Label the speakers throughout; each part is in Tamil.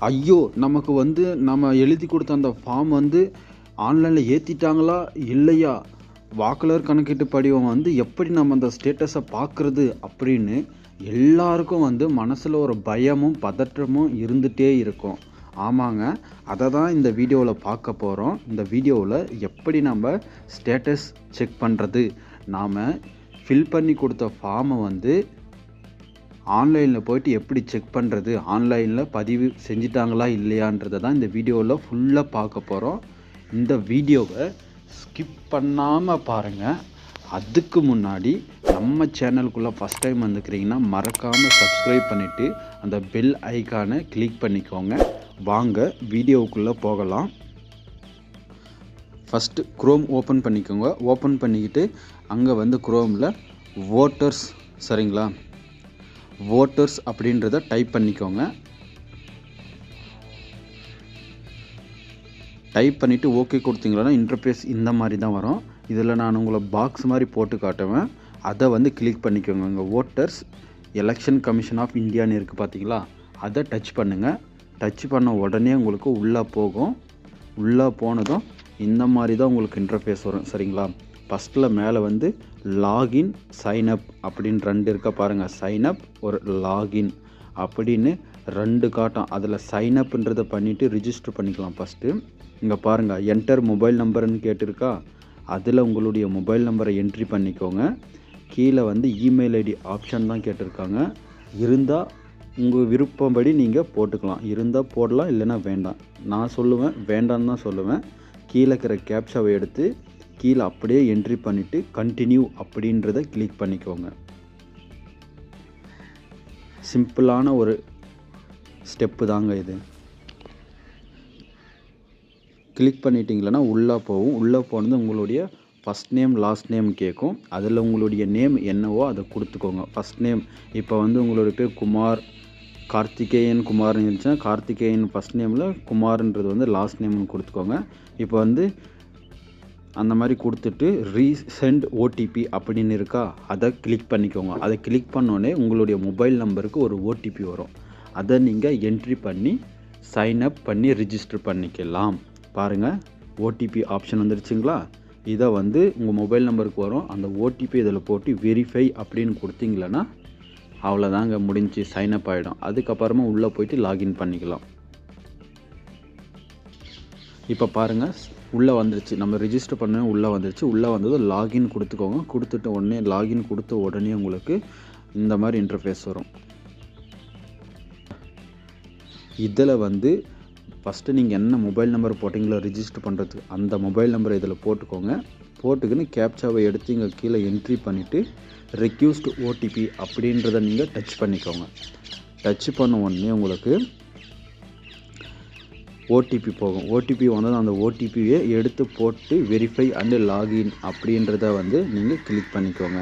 Speaker 1: ஐயோ நமக்கு வந்து நம்ம எழுதி கொடுத்த அந்த ஃபார்ம் வந்து ஆன்லைனில் ஏற்றிட்டாங்களா இல்லையா? வாக்காளர் கணக்கீட்டு படிவம் வந்து எப்படி நம்ம அந்த ஸ்டேட்டஸை பார்க்குறது அப்படின்னு எல்லாருக்கும் வந்து மனசில் ஒரு பயமும் பதற்றமும் இருந்துகிட்டே இருக்கும். ஆமாங்க. அதை தான் இந்த வீடியோவில் பார்க்க போகிறோம் இந்த வீடியோவில் எப்படி நம்ம ஸ்டேட்டஸ் செக் பண்ணுறது நாம் ஃபில் பண்ணி கொடுத்த ஃபார்மை வந்து ஆன்லைனில் போயிட்டு எப்படி செக் பண்ணுறது ஆன்லைனில் பதிவு செஞ்சிட்டாங்களா இல்லையான்றதை தான் இந்த வீடியோவில் ஃபுல்லாக பார்க்க போகிறோம் இந்த வீடியோவை ஸ்கிப் பண்ணாமல் பாருங்கள் அதுக்கு முன்னாடி நம்ம சேனலுக்குள்ளே ஃபஸ்ட் டைம் வந்துக்கிறீங்கன்னா மறக்காமல் சப்ஸ்கிரைப் பண்ணிவிட்டு அந்த பெல் ஐக்கானை கிளிக் பண்ணிக்கோங்க. வாங்க வீடியோவுக்குள்ளே போகலாம். ஃபஸ்ட்டு க்ரோம் ஓப்பன் பண்ணிக்கோங்க. ஓப்பன் பண்ணிக்கிட்டு அங்கே வந்து க்ரோமில் ஓட்டர்ஸ் சரிங்களா? ஓட்டர்ஸ் அப்படின்றத டைப் பண்ணிக்கோங்க. டைப் பண்ணிவிட்டு ஓகே கொடுத்தீங்களா இன்டர்ஃபேஸ் இந்த மாதிரி தான் வரும். இதில் நான் உங்களை பாக்ஸ் மாதிரி போட்டு காட்டுவேன். அதை வந்து கிளிக் பண்ணிக்கோங்க. உங்கள் ஓட்டர்ஸ் எலெக்ஷன் கமிஷன் ஆஃப் இந்தியான்னு இருக்குது பார்த்தீங்களா அதை டச் பண்ணுங்கள் டச் பண்ண உடனே உங்களுக்கு உள்ளே போகும். உள்ளே போனதும் இந்த மாதிரி தான் உங்களுக்கு இன்டர்ஃபேஸ் வரும். சரிங்களா? ஃபஸ்ட்டில் மேலே வந்து லாகின் சைனப் அப்படின்னு ரெண்டு இருக்க பாருங்கள் சைனப் ஒரு லாகின் அப்படின்னு ரெண்டு காட்டும். அதில் சைனப்ன்றதை பண்ணிவிட்டு ரிஜிஸ்டர் பண்ணிக்கலாம் ஃபஸ்ட்டு இங்கே பாருங்கள் என்டர் மொபைல் நம்பர்னு கேட்டிருக்கா? அதில் உங்களுடைய மொபைல் நம்பரை என்ட்ரி பண்ணிக்கோங்க. கீழே வந்து இமெயில் ஐடி ஆப்ஷன் தான் கேட்டிருக்காங்க. இருந்தால் உங்கள் விருப்பம்படி நீங்கள் போட்டுக்கலாம். இருந்தால் போடலாம் இல்லைன்னா வேண்டாம். நான் சொல்லுவேன் வேண்டான்னு தான் சொல்லுவேன். கீழே இருக்கிற கேப்ஷாவை எடுத்து கீழே அப்படியே என்ட்ரி பண்ணிவிட்டு கண்டினியூ அப்படின்றத கிளிக் பண்ணிக்கோங்க. சிம்பிளான ஒரு ஸ்டெப்பு தாங்க இது. கிளிக் பண்ணிட்டீங்களன்னா உள்ளே போகும். உள்ளே போனது உங்களுடைய ஃபஸ்ட் நேம் லாஸ்ட் நேம் கேட்கும். அதில் உங்களுடைய நேம் என்னவோ அதை கொடுத்துக்கோங்க. ஃபஸ்ட் நேம் இப்போ வந்து உங்களுடைய பேர் குமார் கார்த்திகேயன் குமார்னு இருந்துச்சுன்னா கார்த்திகேயன் ஃபஸ்ட் நேமில் குமார்ன்றது வந்து லாஸ்ட் நேம்னு கொடுத்துக்கோங்க. இப்போ வந்து அந்த மாதிரி கொடுத்துட்டு ரீசெண்ட் ஓடிபி அப்படின்னு இருக்கா அதை கிளிக் பண்ணிக்கோங்க. அதை கிளிக் பண்ணோடனே உங்களுடைய மொபைல் நம்பருக்கு ஒரு ஓடிபி வரும். அதை நீங்கள் என்ட்ரி பண்ணி சைன் அப் பண்ணி ரிஜிஸ்டர் பண்ணிக்கலாம். பாருங்கள் ஓடிபி ஆப்ஷன் வந்துருச்சுங்களா? இதை வந்து உங்கள் மொபைல் நம்பருக்கு வரும். அந்த ஓடிபி இதில் போட்டு வெரிஃபை அப்படின்னு கொடுத்தீங்களன்னா அவ்வளோதாங்க முடிஞ்சு சைனப் ஆகிடும் அதுக்கப்புறமா உள்ளே போயிட்டு லாகின் பண்ணிக்கலாம். இப்போ பாருங்கள் உள்ளே வந்துருச்சு. நம்ம ரிஜிஸ்டர் பண்ண உள்ளே வந்துருச்சு. உள்ளே வந்தது லாகின் கொடுத்துக்கோங்க. கொடுத்துட்டு உடனே லாகின் கொடுத்த உடனே உங்களுக்கு இந்த மாதிரி இன்டர்ஃபேஸ் வரும். இதில் வந்து ஃபஸ்ட்டு நீங்கள் என்ன மொபைல் நம்பர் போட்டிங்களோ ரிஜிஸ்டர் பண்ணுறதுக்கு அந்த மொபைல் நம்பரை இதில் போட்டுக்கோங்க. போட்டுக்கின்னு கேப்சாவை எடுத்து இங்கே கீழே என்ட்ரி பண்ணிவிட்டு ரெக்யூஸ்டு ஓடிபி அப்படின்றத நீங்கள் டச் பண்ணிக்கோங்க. டச் பண்ண உடனே உங்களுக்கு ஓடிபி போகும். ஓடிபி வந்தது அந்த ஓடிபியை எடுத்து போட்டு வெரிஃபை அண்டு லாகின் அப்படின்றத வந்து நீங்கள் கிளிக் பண்ணிக்கோங்க.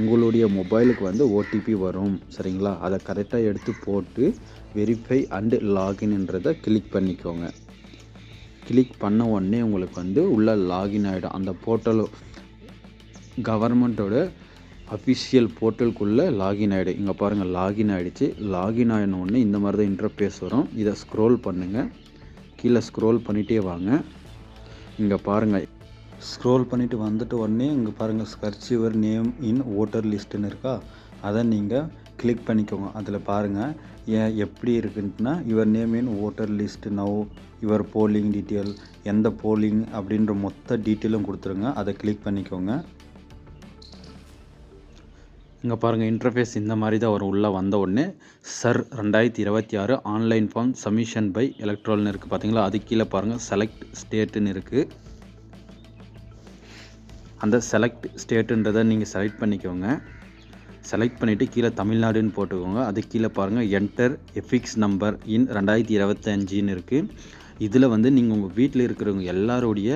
Speaker 1: உங்களுடைய மொபைலுக்கு வந்து ஓடிபி வரும். சரிங்களா? அதை கரெக்டாக எடுத்து போட்டு வெரிஃபை அண்டு லாகின்ன்றதை கிளிக் பண்ணிக்கோங்க. கிளிக் பண்ண உடனே உங்களுக்கு வந்து உள்ளே லாகின் ஆகிடும் அந்த போர்ட்டல் கவர்மெண்ட்டோட அஃபிஷியல் போர்ட்டலுக்குள்ளே லாகின் ஆகிடும் இங்கே பாருங்கள் லாகின் ஆகிடுச்சு லாகின் ஆகின உடனே இந்த மாதிரி தான் இன்டர்ஃபேஸ் வரும். இதை ஸ்க்ரோல் பண்ணுங்கள் கீழே ஸ்க்ரோல் பண்ணிகிட்டே வாங்க. இங்கே பாருங்கள் ஸ்க்ரோல் பண்ணிவிட்டு வந்துட்டு உடனே இங்கே பாருங்கள் search your name in voter லிஸ்ட்டுன்னு இருக்கா? அதை நீங்கள் கிளிக் பண்ணிக்கோங்க. அதில் பாருங்கள் ஏன் எப்படி இருக்குன்ட்டுனா your name in voter list now your polling detail எந்த போலிங் அப்படின்ற மொத்த டீட்டெயிலும் கொடுத்துருங்க. அதை கிளிக் பண்ணிக்கோங்க. இங்கே பாருங்கள் இன்டர்ஃபேஸ் இந்த மாதிரி தான் வரும். உள்ளே வந்த உடனே சர் ரெண்டாயிரத்தி இருபத்தி ஆறு ஆன்லைன் ஃபார்ம் சமிஷன் பை எலக்ட்ரால்னு இருக்குது பார்த்தீங்களா அது கீழே பாருங்கள் செலக்ட் ஸ்டேட்டுன்னு இருக்குது அந்த செலக்ட் ஸ்டேட்டுன்றதை நீங்கள் செலக்ட் பண்ணிக்கோங்க. செலக்ட் பண்ணிவிட்டு கீழே தமிழ்நாடுன்னு போட்டுக்கோங்க. அது கீழே பாருங்கள் என்டர் எஃபிக்ஸ் நம்பர் இன் ரெண்டாயிரத்தி இருபத்தஞ்சின்னு இருக்குது இதில் வந்து நீங்கள் உங்கள் வீட்டில் இருக்கிறவங்க எல்லாருடைய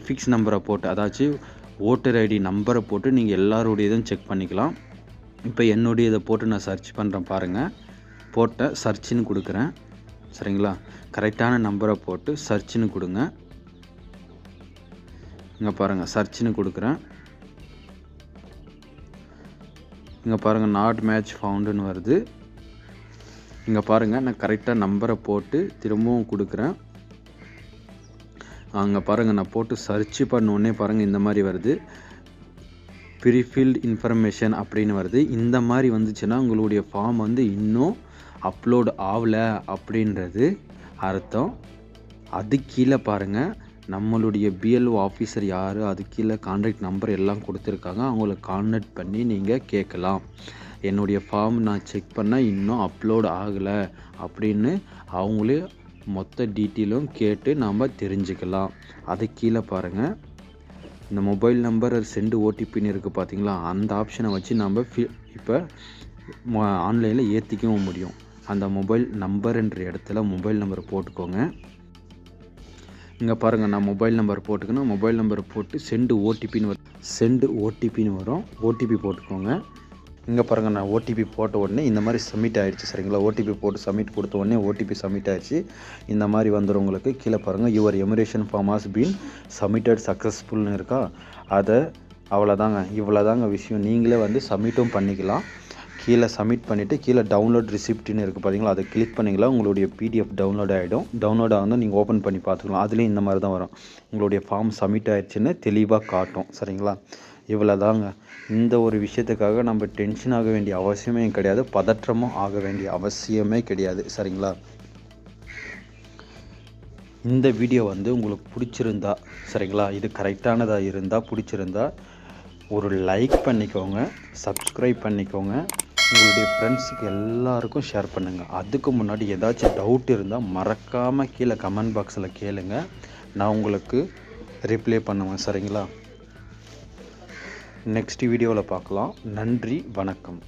Speaker 1: எஃபிக்ஸ் நம்பரை போட்டு அதாச்சும் ஓட்டர் ஐடி நம்பரை போட்டு நீங்கள் எல்லாருடையதும் செக் பண்ணிக்கலாம். இப்போ என்னுடைய இதை போட்டு நான் சர்ச் பண்ணுறேன் பாருங்கள் போட்ட சர்ச்சுன்னு கொடுக்குறேன். சரிங்களா? கரெக்டான நம்பரை போட்டு சர்ச்சுன்னு கொடுங்க. இங்கே பாருங்கள் சர்ச்சுன்னு கொடுக்குறேன். இங்கே பாருங்கள் நாட் மேட்ச் ஃபவுண்டுன்னு வருது. இங்கே பாருங்கள் நான் கரெக்டாக நம்பரை போட்டு திரும்பவும் கொடுக்குறேன். அங்கே பாருங்கள் நான் போட்டு சர்ச் பண்ணோடனே பாருங்கள் இந்த மாதிரி வருது. ப்ரீஃபில்ட் இன்ஃபர்மேஷன் அப்படின்னு வருது. இந்த மாதிரி வந்துச்சுன்னா உங்களுடைய ஃபார்ம் வந்து இன்னும் அப்லோடு ஆகலை அப்படின்றது அர்த்தம். அது கீழே பாருங்கள் நம்மளுடைய பிஎல்ஓ ஆஃபீஸர் யார் அது கீழே கான்டாக்ட் நம்பர் எல்லாம் கொடுத்துருக்காங்க. அவங்கள கான்டாக்ட் பண்ணி நீங்கள் கேட்கலாம். என்னுடைய ஃபார்ம் நான் செக் பண்ணால் இன்னும் அப்லோடு ஆகலை அப்படின்னு அவங்களே மொத்த டீட்டெயிலும் கேட்டு நாம் தெரிஞ்சுக்கலாம். அது கீழே பாருங்கள் இந்த மொபைல் நம்பர் சென்டு ஓடிபின்னு இருக்குது பார்த்தீங்களா அந்த ஆப்ஷனை வச்சு நம்ம ஃபி இப்போ ஆன்லைனில் ஏற்றிக்கவும் முடியும். அந்த மொபைல் நம்பர்ன்ற இடத்துல மொபைல் நம்பர் போட்டுக்கோங்க. இங்கே பாருங்கள் நான் மொபைல் நம்பர் போட்டுக்கணும். மொபைல் நம்பர் போட்டு சென்டு ஓடிபின்னு வரும் சென்டு ஓடிபின்னு வரும். ஓடிபி போட்டுக்கோங்க. இங்கே பாருங்கள் நான் ஓடிபி போட்ட உடனே இந்த மாதிரி சப்மிட் ஆகிடுச்சு சரிங்களா? ஓடிபி போட்டு சப்மிட் கொடுத்த உடனே ஓடிபி சப்மிட் ஆயிடுச்சு. இந்த மாதிரி வந்துடும் உங்களுக்கு. கீழே பாருங்கள் your enumeration form has been submitted சக்ஸஸ்ஃபுல்னு இருக்கா? அதை அவ்வளோதாங்க இவ்வளோதாங்க விஷயம். நீங்களே வந்து சப்மிட்டும் பண்ணிக்கலாம். கீழே சப்மிட் பண்ணிவிட்டு கீழே டவுன்லோட் ரிசிப்ட்னு இருக்குது பார்த்தீங்களா அதை கிளிக் பண்ணிங்களா உங்களுடைய பிடிஎஃப் டவுன்லோட் ஆகிடும் டவுன்லோட் ஆகுது நீங்கள் ஓப்பன் பண்ணி பார்த்துக்கலாம். அதுலேயும் இந்த மாதிரி தான் வரும். உங்களுடைய ஃபார்ம் சப்மிட் ஆயிடுச்சுன்னு தெளிவாக காட்டும். சரிங்களா? இவ்வளோ தாங்க இந்த ஒரு விஷயத்துக்காக நம்ம டென்ஷன் ஆக வேண்டிய அவசியமே கிடையாது. பதற்றமும் ஆக வேண்டிய அவசியமே கிடையாது. சரிங்களா? இந்த வீடியோ வந்து உங்களுக்கு பிடிச்சிருந்தா சரிங்களா? இது கரெக்டானதாக இருந்தால் பிடிச்சிருந்தா ஒரு லைக் பண்ணிக்கோங்க. சப்ஸ்கிரைப் பண்ணிக்கோங்க. உங்களுடைய ஃப்ரெண்ட்ஸுக்கு எல்லாருக்கும் ஷேர் பண்ணுங்கள் அதுக்கு முன்னாடி ஏதாச்சும் டவுட் இருந்தால் மறக்காமல் கீழே கமெண்ட் பாக்ஸில் கேளுங்க. நான் உங்களுக்கு ரிப்ளை பண்ணுவேன் சரிங்களா? நெக்ஸ்ட் வீடியோவில் பார்க்கலாம். நன்றி வணக்கம்.